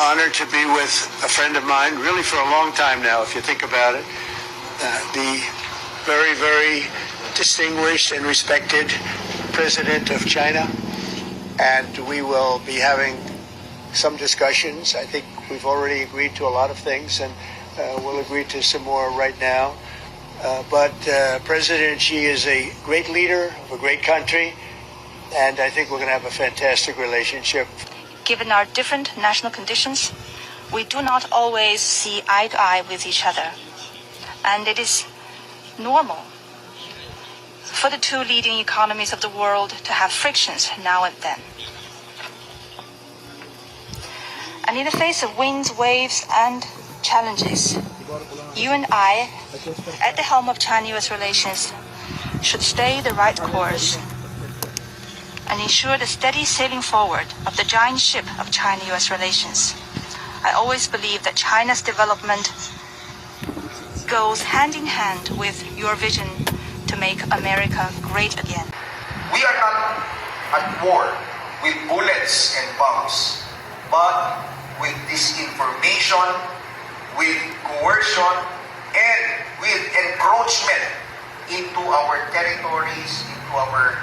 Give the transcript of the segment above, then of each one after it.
honored to be with a friend of mine, really for a long time now, if you think about it. Uh, the very, very distinguished and respected President of China. And we will be having some discussions. I think we've already agreed to a lot of things, and uh, we'll agree to some more right now. Uh, but uh, President Xi is a great leader of a great country, and I think we're going to have a fantastic relationship. Given our different national conditions, we do not always see eye to eye with each other. And it is normal for the two leading economies of the world to have frictions now and then. And in the face of winds, waves, and challenges, you and I, at the helm of China US relations, should stay the right course and ensure the steady sailing forward of the giant ship of China US relations. I always believe that China's development goes hand in hand with your vision to make America great again. We are not at war with bullets and bombs, but with disinformation, with coercion, and with encroachment into our territories, into our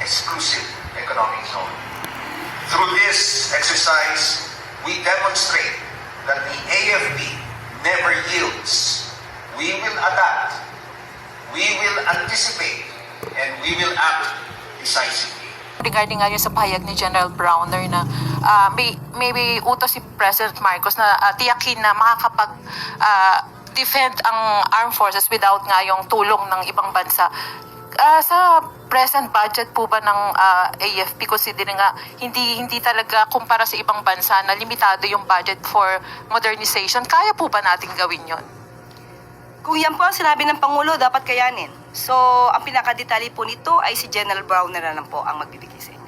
exclusive economic zone. Through this exercise, we demonstrate that the AFP never yields. We will adapt, we will anticipate, and we will act decisively. regarding nga yun sa pahayag ni General Browner na ah, may, may, utos si President Marcos na ah, tiyakin na makakapag ah, defend ang armed forces without nga yung tulong ng ibang bansa. Ah, sa present budget po ba ng ah, AFP considering nga hindi hindi talaga kumpara sa ibang bansa na limitado yung budget for modernization, kaya po ba natin gawin yon? Kung yan po ang sinabi ng Pangulo, dapat kayanin. So, ang pinakadetalye po nito ay si General Brown na lang po ang magbibigay sa inyo.